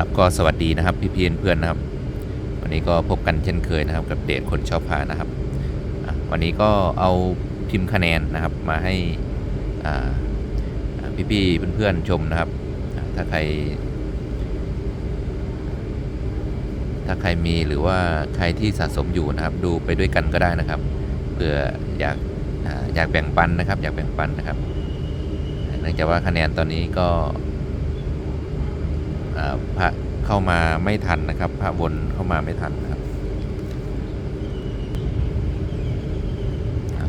ครับก็สวัสดีนะครับพี่เพีเพื่อนนะครับ วันนี้ก็พบกันเช่นเคยนะครับ กับเดทคนชอบพานะครับ วันนี้ก็เอาพิมพ์คะแนนนะครับมาให้อ่าอ่พี่เพื่อนๆชมนะครับ ถ้าใคร ถ้าใครมีหรือว่าใครที่สะสมอยู่นะครับ ดูไปด้วยกันก็ได้นะครับเผื่ออยากออยากแบ่งปันนะครับ อยากแบ่งปันนะครับเนื่องจากว่าคะแนนตอนนี้ก็ พระเข้ามาไม่ทันนะครับ พระบนเข้ามาไม่ทันนะครับ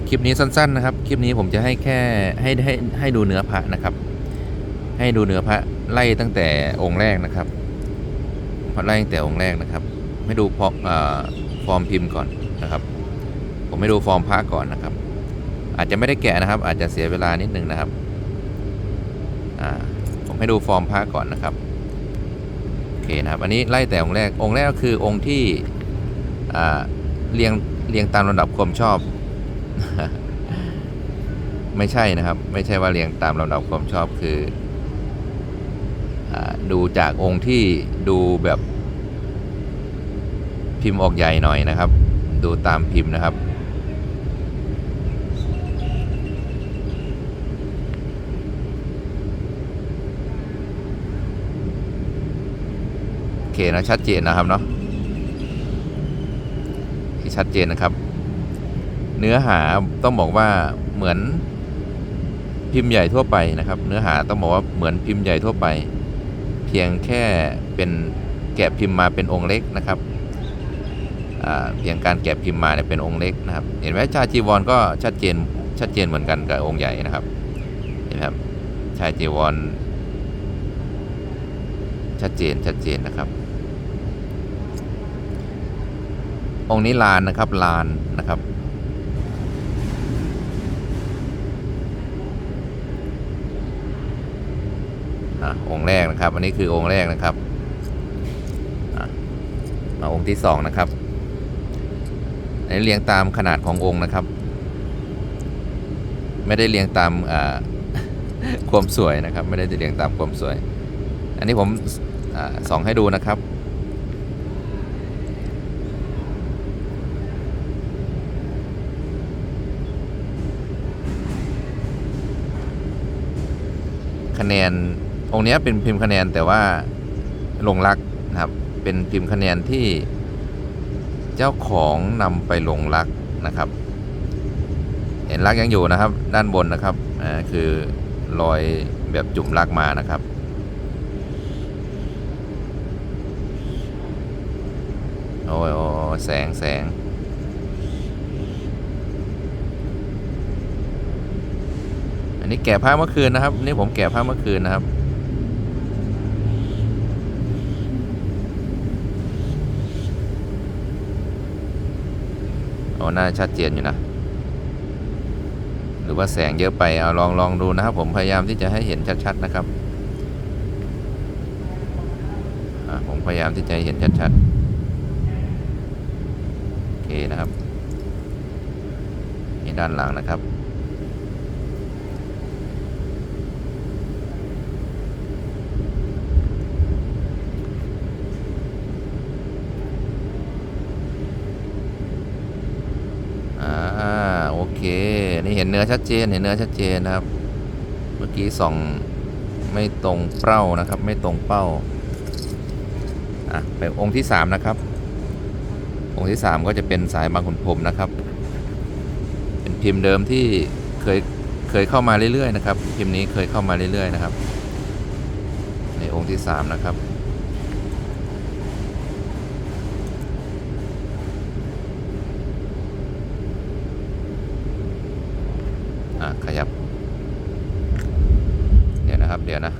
คลิปนี้สั้นๆนะครับ คลิปนี้ผมจะให้แค่ให้ให้ให้ดูเนื้อพระนะครับ ให้ดูเนื้อพระไล่ตั้งแต่องค์แรกนะครับพระไล่ตั้งแต่องค์แรกนะครับให้ดูฟอร์มพิมพ์ก่อนนะครับ ผมให้ดูฟอร์มพระก่อนนะครับ อาจจะไม่ได้แกะนะครับ อาจจะเสียเวลานิดนึงนะครับผมให้ดูฟอร์มพระก่อนนะครับ นะครับ อันนี้ไล่แต่องค์แรก องค์แรกก็คือองค์ที่เรียงเรียงตามลำดับความชอบ ไม่ใช่นะครับ ไม่ใช่ว่าเรียงตามลำดับความชอบคืออดูจากองค์ที่ดูแบบพิมพ์ออกใหญ่หน่อยนะครับ ดูตามพิมพ์นะครับ โอเค นะชัดเจนนะครับเนาะที่ชัดเจนนะครับ เนื้อหาต้องบอกว่าเหมือนพิมพ์ใหญ่ทั่วไปนะครับ เนื้อหาต้องบอกว่าเหมือนพิมพ์ใหญ่ทั่วไป เพียงแค่เป็นแกะพิมพ์มาเป็นองค์เล็กนะครับเพียงการแกะพิมพ์มาเนี่ยเป็นองค์เล็กนะครับ เห็นไหมชาจีวรก็ชัดเจนชัดเจนเหมือนกันกับองค์ใหญ่นะครับเห็นไหมครับชาจีวรชัดเจนชัดเจนนะครับ องค์นี้ลานนะครับลานนะครับอะองค์แรกนะครับ อันนี้คือองค์แรกนะครับอะมาองค์ที่สองนะครับอันนี้เรียงตามขนาดขององค์นะครับ ไม่ได้เรียงตามอ่าความสวยนะครับ ไม่ได้เรียงตามความสวย อันนี้ผมอาส่องให้ดูนะครับ คะแนน องค์นี้เป็นพิมพ์คะแนนแต่ว่าลงรักนะครับ เป็นพิมพ์คะแนนที่เจ้าของนำไปลงรักนะครับ เห็นรักยังอยู่นะครับ ด้านบนนะครับอ่าคือรอยแบบจุ่มรักมานะครับโอ้โอ้ยแสงแสง นี้แกะผ้าเมื่อคืนนะครับ นี่ผมแกะผ้าเมื่อคืนนะครับโอ้น่าชัดเจนอยู่นะ หรือว่าแสงเยอะไป เอาลองลองดูนะครับ ผมพยายามที่จะให้เห็นชัดๆนะครับ ผมพยายามที่จะให้เห็นชัดๆ โอเคนะครับ นี่ด้านหลังนะครับ อ่าโอเคนี่เห็นเนื้อชัดเจนเห็นเนื้อชัดเจนนะครับ เมื่อกี้ส่องไม่ตรงเป้านะครับ ไม่ตรงเป้าอะไปองค์ที่สามนะครับ องค์ที่สามก็จะเป็นสายบางขุนพรมนะครับ เป็นพิมพ์เดิมที่เคยเคยเข้ามาเรื่อยๆนะครับ พิมพ์นี้เคยเข้ามาเรื่อยๆนะครับ ในองค์ที่สามนะครับ อะขยับ เดี๋ยวนะครับ เดี๋ยวนะ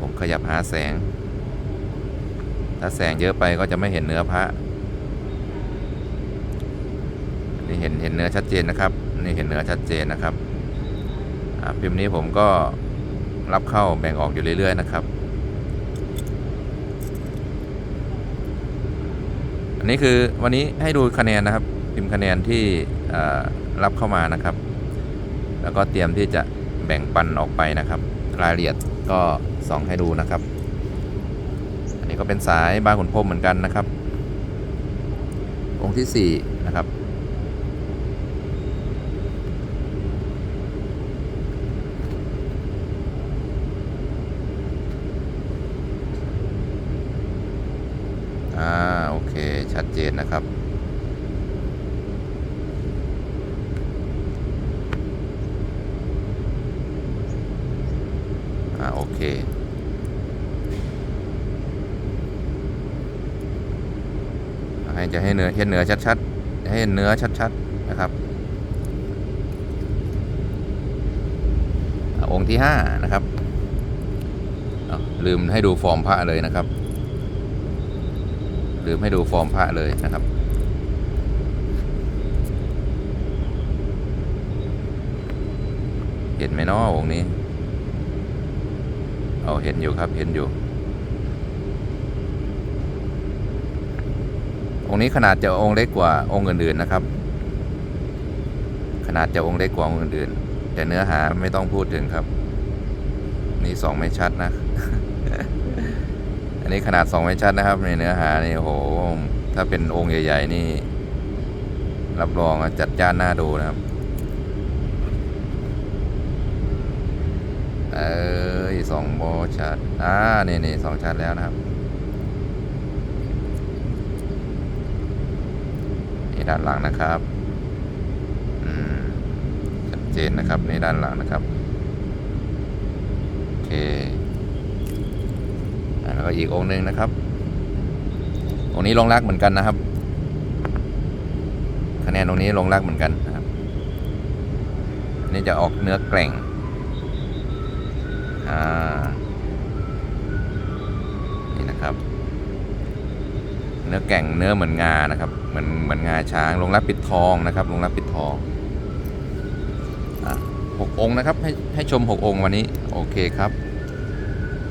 ผม ขยับหาแสง ถ้าแสงเยอะไปก็จะไม่เห็นเนื้อพระนี่เห็นเห็นเนื้อชัดเจนนะครับ นี่เห็นเนื้อชัดเจนนะครับพิมพ์นี้ผมก็รับเข้าแบ่งออกอยู่เรื่อย ๆ นะครับ อันนี้คือวันนี้ให้ดูคะแนนนะครับ พิมพ์คะแนนที่รับเข้ามานะครับ แล้วก็เตรียมที่จะแบ่งปันออกไปนะครับ รายละเอียดก็ ส่องให้ดูนะครับ อันนี้ก็เป็นสายบางขุนพรมเหมือนกันนะครับ องค์ที่สี่นะครับ อ่า โอเค ชัดเจนนะครับ โอเคให้จะให้เนื้อเห็นเนื้อชัดๆให้เห็นเนื้อชัดๆนะครับองค์ที่ห้านะครับลืมให้ดูฟอร์มพระเลยนะครับ ลืมให้ดูฟอร์มพระเลยนะครับ เห็นไหมนาะองค์นี้ เอาเห็นอยู่ครับเห็นอยู่ องค์นี้ขนาดจะองค์เล็กกว่าองค์อื่นๆนะครับ ขนาดจะองค์เล็กกว่าองค์อื่นๆ แต่เนื้อหาไม่ต้องพูดถึงครับ นี่สองไม่ชัดนะ อันนี้ขนาดสองไม่ชัดนะครับ ในเนื้อหานี่โห ถ้าเป็นองค์ใหญ่ ๆ นี่ รับรองจัดจ้านหน้าดูนะครับ เอ้ยสองโบชัดอ่านี่นี่สองชัดแล้วนะครับนี่ด้านหลังนะครับอืมชัดเจนนะครับในด้านหลังนะครับโอเคแล้วก็อีกองค์หนึ่งนะครับองค์นี้ลงรักเหมือนกันนะครับ คะแนนตรงนี้ลงรักเหมือนกันนะครับนนี้จะออกเนื้อแกร่ง อ่า นี่นะครับ เนื้อแก่งเนื้อเหมือนงานะครับ เหมือนเหมือนงาช้างลงรับปิดทองนะครับลงรับปิดทองอะหกองค์นะครับ ให้ให้ชมหกองค์วันนี้ โอเคครับ